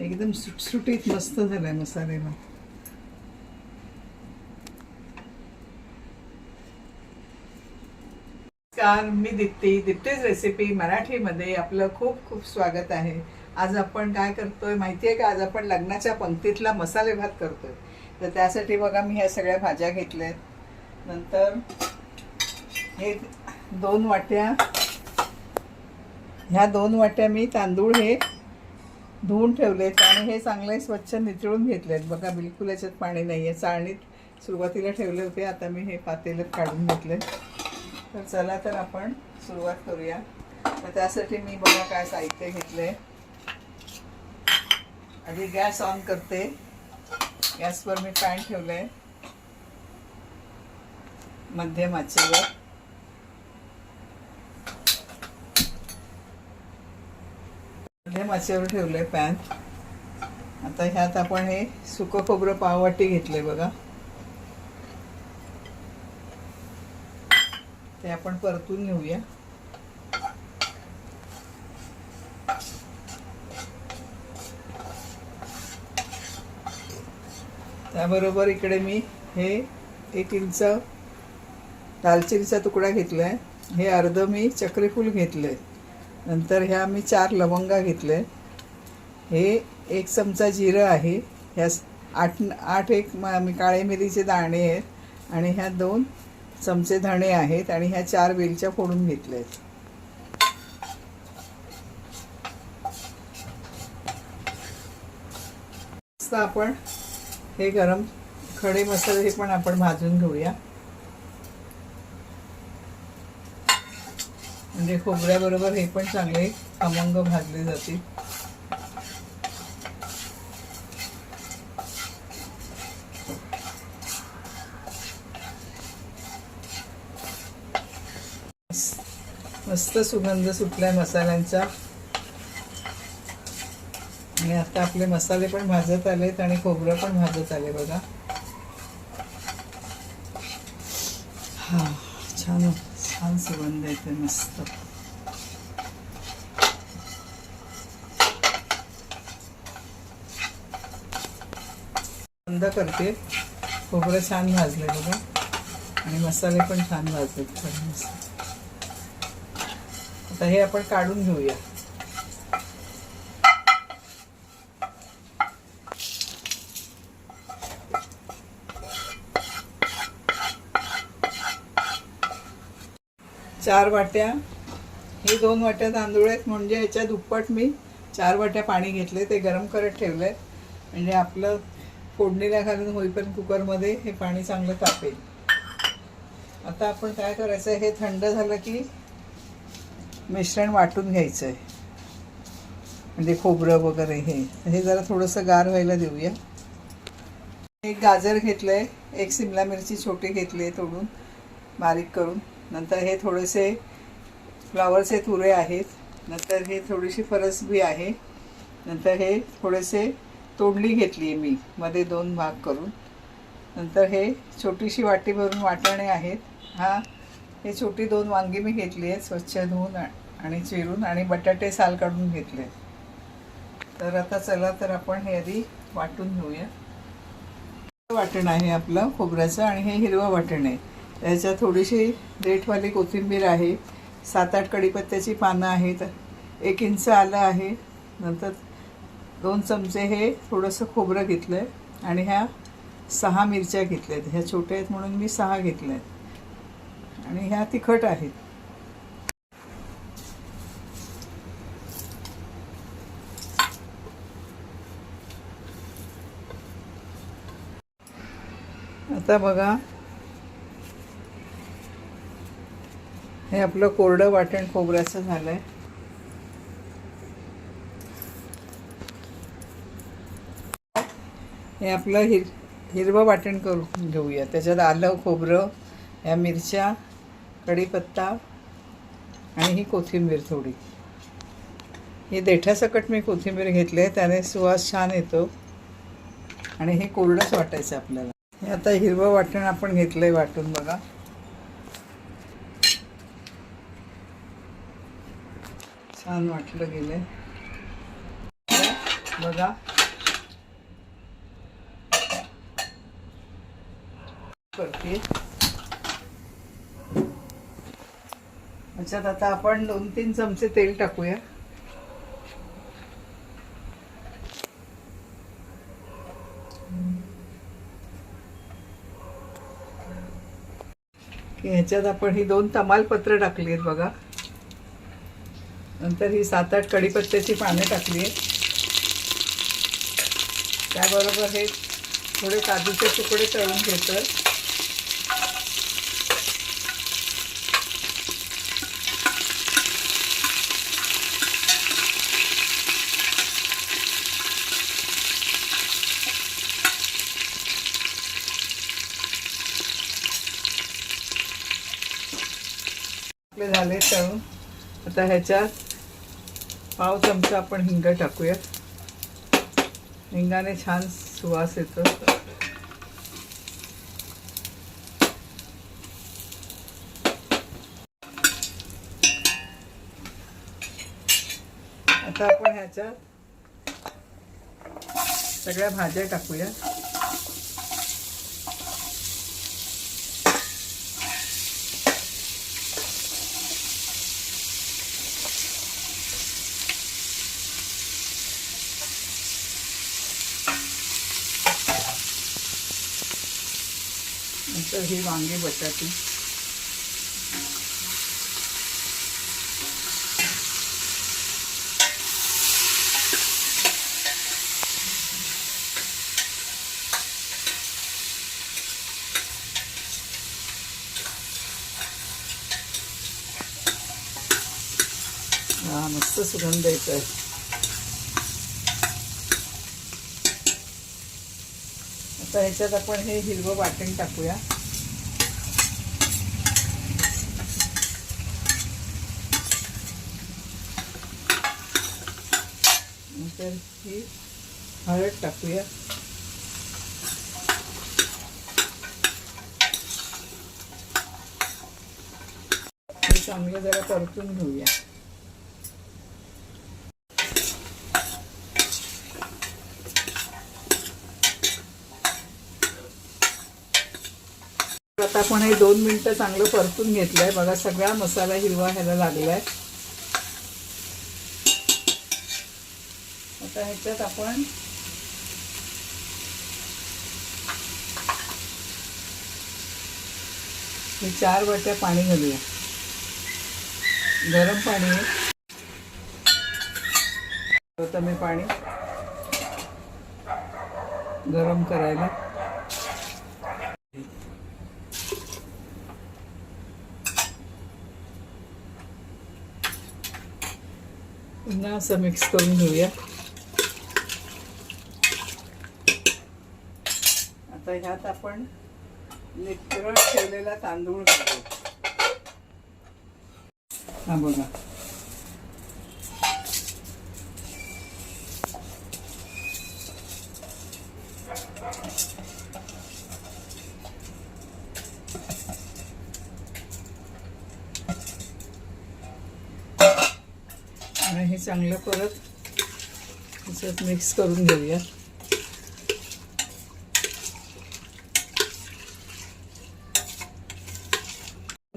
एकदम सुटसुटीत मस्त झालाय मसाले नमस्कार मी दीप्ती. दीप्तीज रेसिपी मराठीमध्ये आपलं खूप खूप स्वागत आहे. आज आपण काय करतोय माहिती आहे का? आज आपण लग्नाच्या पंक्तीतला मसाले भात करतोय. तर त्यासाठी बघा मी ह्या सगळ्या भाज्या घेतल्यात. नंतर हे दोन वाट्या ह्या दोन वाट्या मी तांदूळ हे धुवून ठेवलेत आणि हे चांगले स्वच्छ निचळून घेतलेत. बघा बिलकुल याच्यात पाणी नाही आहे चाळणीत सुरुवातीला ठेवले होते आता मी हे पातेलं काढून घेतले. तर चला तर आपण सुरुवात करूया. तर त्यासाठी मी बघा काय साहित्य घेतले आधी गॅस ऑन करते. गॅसवर मी पॅन ठेवलं मध्यम आचेवर मध्यम आचेवर ठेवलंय पॅन. आता ह्यात आपण हे सुकं खोबरं पाववाटी घेतले बघा. ते आपण परतून घेऊया. त्याबरोबर इकडे मी हे एक इंच दालचिनीचा तुकडा घेतलाय. हे अर्ध मी चक्रीफूल घेतलंय. नंतर ह्या मी चार लवंगा घेतले. हे एक चमचा जिरं आहे. ह्या आठ आठ एक म- मी काळे मिरीचे दाणे आहेत आणि ह्या दोन चमचे धणे आहेत आणि ह्या चार वेलच्या फोडून घेतल्या आहेत आपण हे गरम खडे मसाले हे पण आपण भाजून घेऊया. म्हणजे खोबऱ्याबरोबर हे पण चांगले अमंग भाजले जातील. मस्त सुगंध सुटलाय मसाल्यांचा. आणि आता आपले मसाले पण भाजत आलेत आणि खोबरं पण भाजत आले बघा हा छान छान सुगंध येते मस्त बंद करते खोबरं छान भाजले बघा. आणि मसाले पण छान भाजलेत मस्त आता हे आपण काढून घेऊया. चार वाट्या. हे दोन वाट्या तांदूळ आहेत. म्हणजे ह्याच्या दुप्पट मी चार वाट्या पाणी घेतले ते गरम करत ठेवले म्हणजे आपलं फोडणीला घालून होईपर्यंत कुकरमध्ये हे पाणी चांगलं तापेल. आता आपण काय करायचं हे थंड झालं की मिश्रण वाटून घ्यायचं आहे म्हणजे खोबरं वगैरे हे. हे जरा थोडंसं गार व्हायला देऊया. एक गाजर घेतलं आहे एक सिमला मिरची छोटी घेतली आहे तोडून बारीक करून. नंतर हे थोडेसे फ्लावरचे तुरे आहेत. नंतर हे थोडीशी फरसबी आहे. नंतर हे थोडेसे तोंडली घेतली आहे मी मध्ये दोन भाग करून. नंतर हे छोटीशी वाटी भरून वाटाणे आहेत. हा हे छोटी दोन वांगी मी घेतली आहेत स्वच्छ धुवून आणि चिरून आणि बटाटे साल काढून घेतले तर आता चला तर आपण हे आधी वाटून घेऊया. वाटण आहे आपलं खोबऱ्याचं आणि हे हिरवं वाटण आहे. त्याच्यात थोडीशी देठवाली कोथिंबीर आहे. सात आठ कडीपत्त्याची पानं आहेत. एक इंच आलं आहे. नंतर दोन चमचे हे थोडंसं खोबरं घेतलं आहे आणि ह्या सहा मिरच्या घेतल्या आहेत ह्या छोट्या आहेत म्हणून मी सहा घेतल्या आहेत आणि ह्या तिखट आहेत. आता बघा हे आपलं कोरडं वाटण खोबऱ्याचं झालंय. हे आपलं हिर हिरवं वाटण करून घेऊया. त्याच्यात आलं खोबरं या मिरच्या कढीपत्ता आणि ही कोथिंबीर थोडी. ही देठासकट मी कोथिंबीर घेतली आहे त्याने सुवास छान येतो. आणि हे कोरडंच वाटायचं आपल्याला. हे आता हिरवं वाटण आपण घेतलं आहे वाटून बघा. छान वाटलं गेलं बघा. करते. अच्छा आता आपण दोन तीन चमचे तेल टाकूया. ह्याच्यात आपण ही दोन तमालपत्र टाकली आहेत बघा. नंतर ही सात आठ कढीपत्त्याची पाने टाकली आहेत. त्याबरोबर हे थोडे काजूचे तुकडे तळून घेतात झाले तळून. आता ह्याच्यात पाव चमचा आपण हिंग टाकूयात हिंगाने छान सुवास येतो. आता आपण ह्याच्यात सगळ्या भाज्या टाकूया. नंतर हे वांगे बटाटे. मस्त सुगंध येत आहे तर ह्याच्यात आपण हे हिरवं वाटण टाकूया. नंतर ही हळद टाकूया. चांगलं जरा परतून घेऊया. आपण हे दोन मिनटं चांगलं परतून घेतलंय. बघा सगळा मसाला हिरवा ह्याला लागलाय. आता ह्याच्यात आपण हे चार वाट्या पाणी घालूया. गरम पाणी. आहे मी पाणी. गरम करायला. पुन्हा असं मिक्स करून घेऊया आता ह्यात आपण नित्रळ ठेवलेला तांदूळ घालू. हा बघा. आणि हे चांगलं परत त्याच्यात मिक्स करून घेऊया.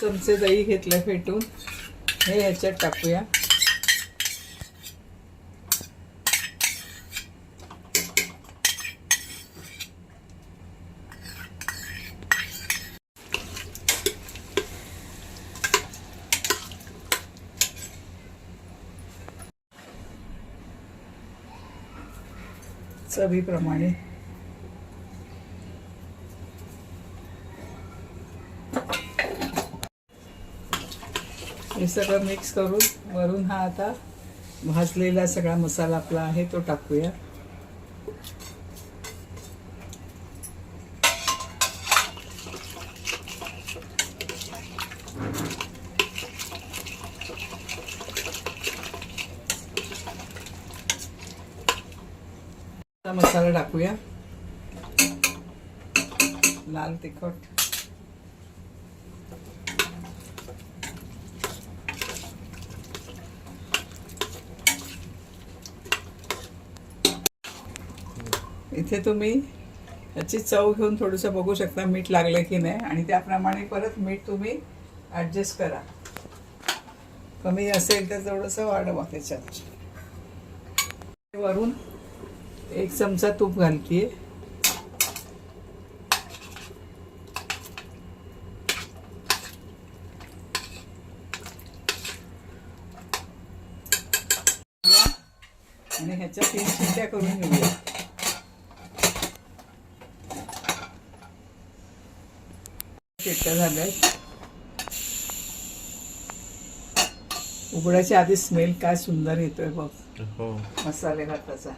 चमचे दही घेतलं फेटून. हे ह्याच्यात टाकूया. चवीप्रमाणे हे सगळं मिक्स करून वरून हा आता भाजलेला सगळा मसाला आपला आहे तो टाकूया. मसाला टाकूया. लाल तिखट. इथे तुम्ही याची चव घेऊन थोडंसं बघू शकता मीठ लागलं की नाही. आणि त्याप्रमाणे परत मीठ तुम्ही ॲडजस्ट करा. कमी असेल तर थोडंसं वाढवा त्याच्यात. वरून एक चमचा तूप घालतीये. आणि ह्याच्या तीन शिट्ट्या करून घेऊया. शिट्ट्या झाल्या उघडायच्या आधी स्मेल काय सुंदर येतोय बघ. हो. मसाले भाताचा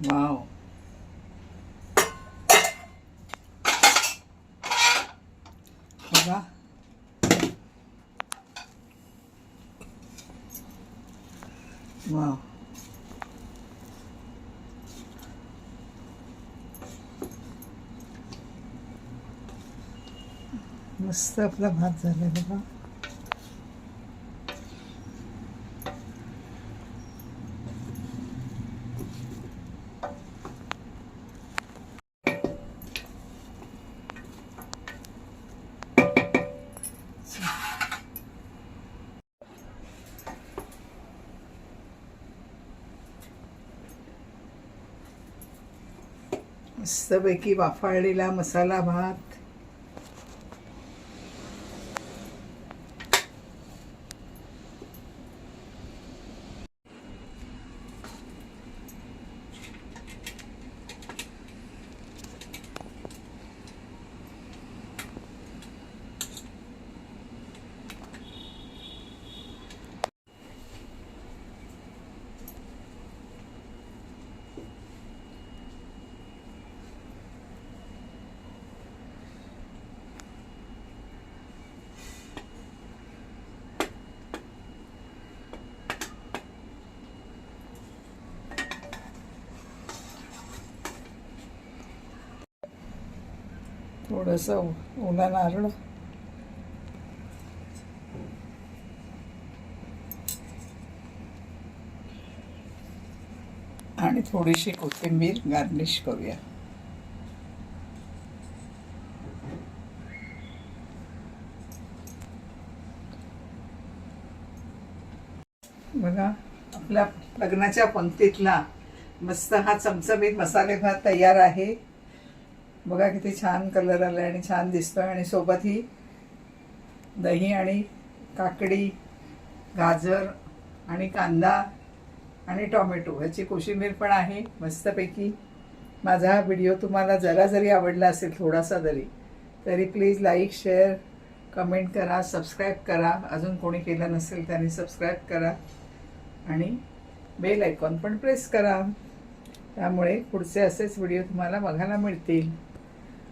वाव बघा वाव मस्त आपला भात मस्तपैकी वाफाळलेला मसाला भात. थोडंसं ओला नारळ. आणि थोडीशी कोथिंबीर गार्निश करूया. बघा आपल्या लग्नाच्या पंक्तीतला मस्त हा चमचमीत मसाले भात तयार आहे. बघा किती छान कलर आला आणि छान दिसतोय आणि सोबत ही दही आणि काकडी गाजर आणि कांदा आणि टॉमॅटो ह्याची कोशिंबीर पण आहे मस्तपैकी. माझा हा व्हिडिओ तुम्हाला जरा जरी आवडला असेल थोडासा जरी तरी प्लीज लाईक शेअर कमेंट करा सबस्क्राईब करा. अजून कोणी केलं नसेल त्यांनी सबस्क्राईब करा. आणि बेल आयकॉन पण प्रेस करा. त्यामुळे पुढचे असेच व्हिडिओ तुम्हाला बघायला मिळतील.